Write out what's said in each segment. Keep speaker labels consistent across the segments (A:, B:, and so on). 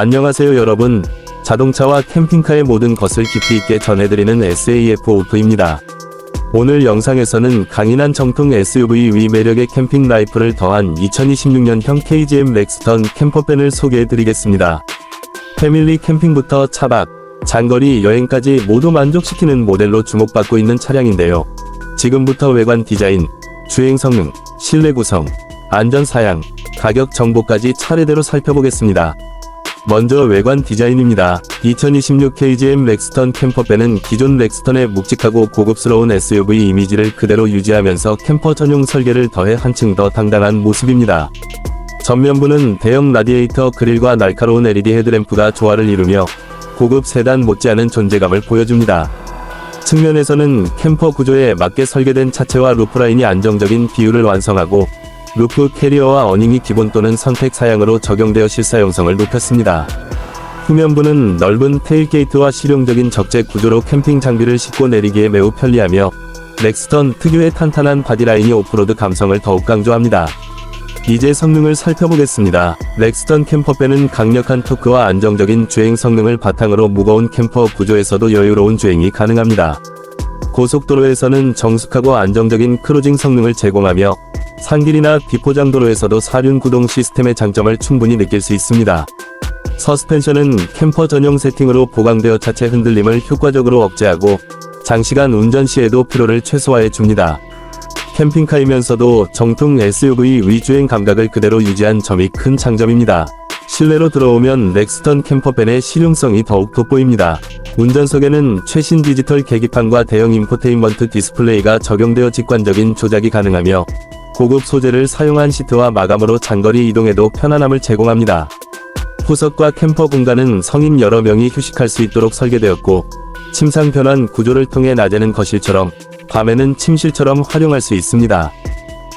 A: 안녕하세요 여러분. 자동차와 캠핑카의 모든 것을 깊이 있게 전해드리는 SAF 오토입니다. 오늘 영상에서는 강인한 정통 SUV 위 매력의 캠핑 라이프를 더한 2026년형 KGM 렉스턴 캠퍼밴을 소개해드리겠습니다. 패밀리 캠핑부터 차박, 장거리 여행까지 모두 만족시키는 모델로 주목받고 있는 차량인데요. 지금부터 외관 디자인, 주행 성능, 실내 구성, 안전 사양, 가격 정보까지 차례대로 살펴보겠습니다. 먼저 외관 디자인입니다. 2026 KGM 렉스턴 캠퍼밴은 기존 렉스턴의 묵직하고 고급스러운 SUV 이미지를 그대로 유지하면서 캠퍼 전용 설계를 더해 한층 더 당당한 모습입니다. 전면부는 대형 라디에이터 그릴과 날카로운 LED 헤드램프가 조화를 이루며 고급 세단 못지않은 존재감을 보여줍니다. 측면에서는 캠퍼 구조에 맞게 설계된 차체와 루프라인이 안정적인 비율을 완성하고 루프 캐리어와 어닝이 기본 또는 선택 사양으로 적용되어 실사용성을 높였습니다. 후면부는 넓은 테일게이트와 실용적인 적재 구조로 캠핑 장비를 싣고 내리기에 매우 편리하며 렉스턴 특유의 탄탄한 바디라인이 오프로드 감성을 더욱 강조합니다. 이제 성능을 살펴보겠습니다. 렉스턴 캠퍼밴은 강력한 토크와 안정적인 주행 성능을 바탕으로 무거운 캠퍼 구조에서도 여유로운 주행이 가능합니다. 고속도로에서는 정숙하고 안정적인 크루징 성능을 제공하며 산길이나 비포장도로에서도 사륜 구동 시스템의 장점을 충분히 느낄 수 있습니다. 서스펜션은 캠퍼 전용 세팅으로 보강되어 차체 흔들림을 효과적으로 억제하고 장시간 운전 시에도 피로를 최소화해 줍니다. 캠핑카이면서도 정통 SUV 위주행 감각을 그대로 유지한 점이 큰 장점입니다. 실내로 들어오면 렉스턴 캠퍼밴의 실용성이 더욱 돋보입니다. 운전석에는 최신 디지털 계기판과 대형 인포테인먼트 디스플레이가 적용되어 직관적인 조작이 가능하며 고급 소재를 사용한 시트와 마감으로 장거리 이동에도 편안함을 제공합니다. 후석과 캠퍼 공간은 성인 여러 명이 휴식할 수 있도록 설계되었고 침상 변환 구조를 통해 낮에는 거실처럼 밤에는 침실처럼 활용할 수 있습니다.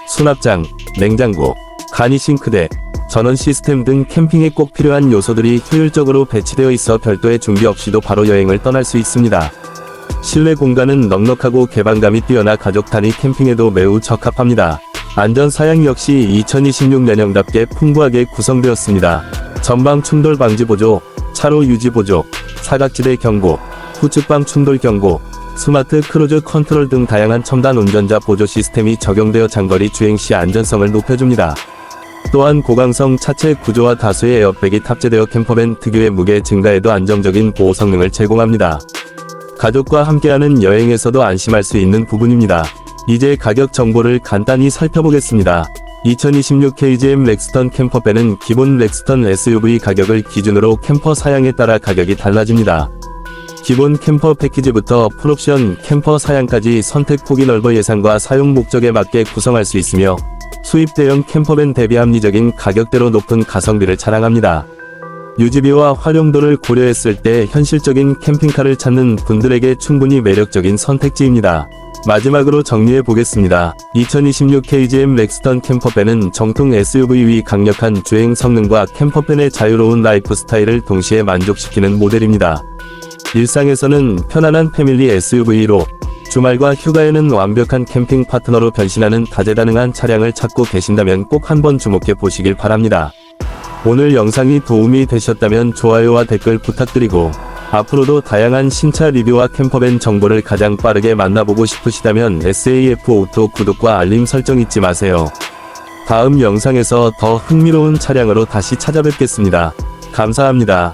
A: 수납장, 냉장고, 간이 싱크대, 전원 시스템 등 캠핑에 꼭 필요한 요소들이 효율적으로 배치되어 있어 별도의 준비 없이도 바로 여행을 떠날 수 있습니다. 실내 공간은 넉넉하고 개방감이 뛰어나 가족 단위 캠핑에도 매우 적합합니다. 안전 사양 역시 2026년형답게 풍부하게 구성되었습니다. 전방 충돌 방지 보조, 차로 유지 보조, 사각지대 경고, 후측방 충돌 경고, 스마트 크루즈 컨트롤 등 다양한 첨단 운전자 보조 시스템이 적용되어 장거리 주행 시 안전성을 높여줍니다. 또한 고강성 차체 구조와 다수의 에어백이 탑재되어 캠퍼밴 특유의 무게 증가에도 안정적인 보호 성능을 제공합니다. 가족과 함께하는 여행에서도 안심할 수 있는 부분입니다. 이제 가격 정보를 간단히 살펴보겠습니다. 2026 KGM 렉스턴 캠퍼밴은 기본 렉스턴 SUV 가격을 기준으로 캠퍼 사양에 따라 가격이 달라집니다. 기본 캠퍼 패키지부터 풀옵션 캠퍼 사양까지 선택 폭이 넓어 예산과 사용 목적에 맞게 구성할 수 있으며 수입 대형 캠퍼밴 대비 합리적인 가격대로 높은 가성비를 자랑합니다. 유지비와 활용도를 고려했을 때 현실적인 캠핑카를 찾는 분들에게 충분히 매력적인 선택지입니다. 마지막으로 정리해 보겠습니다. 2026 KGM 렉스턴 캠퍼밴은 정통 SUV 위 강력한 주행 성능과 캠퍼밴의 자유로운 라이프 스타일을 동시에 만족시키는 모델입니다. 일상에서는 편안한 패밀리 SUV로 주말과 휴가에는 완벽한 캠핑 파트너로 변신하는 다재다능한 차량을 찾고 계신다면 꼭 한번 주목해 보시길 바랍니다. 오늘 영상이 도움이 되셨다면 좋아요와 댓글 부탁드리고 앞으로도 다양한 신차 리뷰와 캠퍼밴 정보를 가장 빠르게 만나보고 싶으시다면 SAF 오토 구독과 알림 설정 잊지 마세요. 다음 영상에서 더 흥미로운 차량으로 다시 찾아뵙겠습니다. 감사합니다.